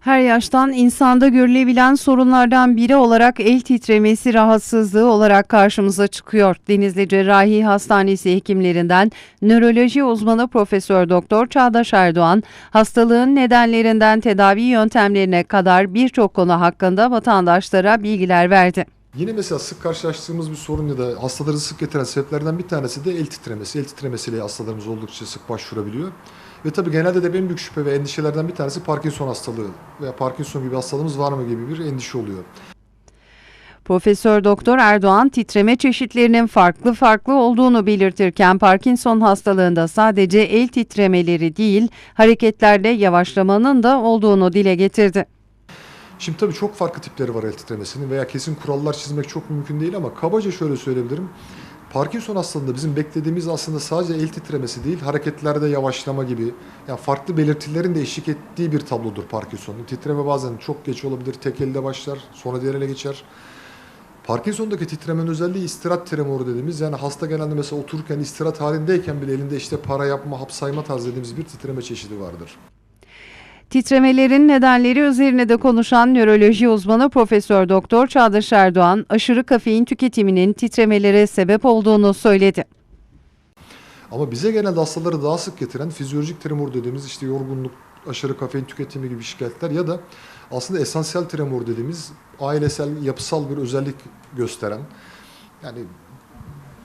Her yaştan insanda görülebilen sorunlardan biri olarak el titremesi rahatsızlığı olarak karşımıza çıkıyor. Denizli Cerrahi Hastanesi hekimlerinden nöroloji uzmanı Profesör Doktor Çağdaş Erdoğan, hastalığın nedenlerinden tedavi yöntemlerine kadar birçok konu hakkında vatandaşlara bilgiler verdi. Yine mesela sık karşılaştığımız bir sorun ya da hastaları sık getiren sebeplerden bir tanesi de el titremesi. El titremesiyle hastalarımız oldukça sık başvurabiliyor. Ve tabii genelde de en büyük şüphe ve endişelerden bir tanesi Parkinson hastalığı veya Parkinson gibi hastalığımız var mı gibi bir endişe oluyor. Profesör Doktor Erdoğan titreme çeşitlerinin farklı farklı olduğunu belirtirken Parkinson hastalığında sadece el titremeleri değil, hareketlerde yavaşlamanın da olduğunu dile getirdi. Şimdi tabii çok farklı tipleri var el titremesinin veya kesin kurallar çizmek çok mümkün değil ama kabaca şöyle söyleyebilirim. Parkinson hastalığında bizim beklediğimiz aslında sadece el titremesi değil, hareketlerde yavaşlama gibi yani farklı belirtilerin de eşlik ettiği bir tablodur Parkinson'un. Titreme bazen çok geç olabilir, tek elde başlar, sonra diğer ele geçer. Parkinson'daki titremenin özelliği istirahat tremoru dediğimiz yani hasta genelde mesela otururken istirahat halindeyken bile elinde işte para yapma, hapsayma tarzı dediğimiz bir titreme çeşidi vardır. Titremelerin nedenleri üzerine de konuşan nöroloji uzmanı Profesör Doktor Çağdaş Erdoğan, aşırı kafein tüketiminin titremelere sebep olduğunu söyledi. Ama bize genelde hastaları daha sık getiren fizyolojik tremor dediğimiz işte yorgunluk, aşırı kafein tüketimi gibi şikayetler ya da aslında esansiyel tremor dediğimiz ailesel, yapısal bir özellik gösteren yani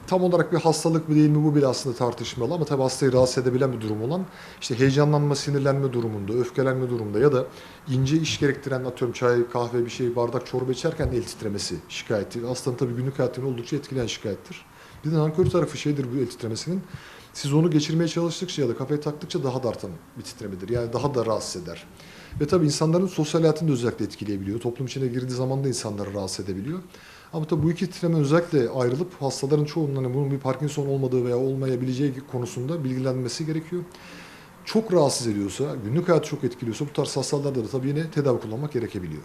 tam olarak bir hastalık mı değil mi bu bile aslında tartışmalı ama tabii hastayı rahatsız edebilen bir durum olan işte heyecanlanma, sinirlenme durumunda, öfkelenme durumunda ya da ince iş gerektiren atıyorum çay, kahve bir şey, bardak çorba içerken el titremesi şikayeti. Hastanın tabii günlük hayatını oldukça etkileyen şikayettir. Bir de nankör tarafı şeydir bu el titremesinin. Siz onu geçirmeye çalıştıkça ya da kafaya taktıkça daha da artan bir titremedir. Yani daha da rahatsız eder. Ve tabii insanların sosyal hayatını da özellikle etkileyebiliyor. Toplum içine girdiği zaman da insanları rahatsız edebiliyor. Ama tabii bu iki titreme özellikle ayrılıp hastaların çoğunun hani bunun bir Parkinson olmadığı veya olmayabileceği konusunda bilgilenmesi gerekiyor. Çok rahatsız ediyorsa, günlük hayatı çok etkiliyorsa bu tarz hastalarda da tabii yine tedavi kullanmak gerekebiliyor.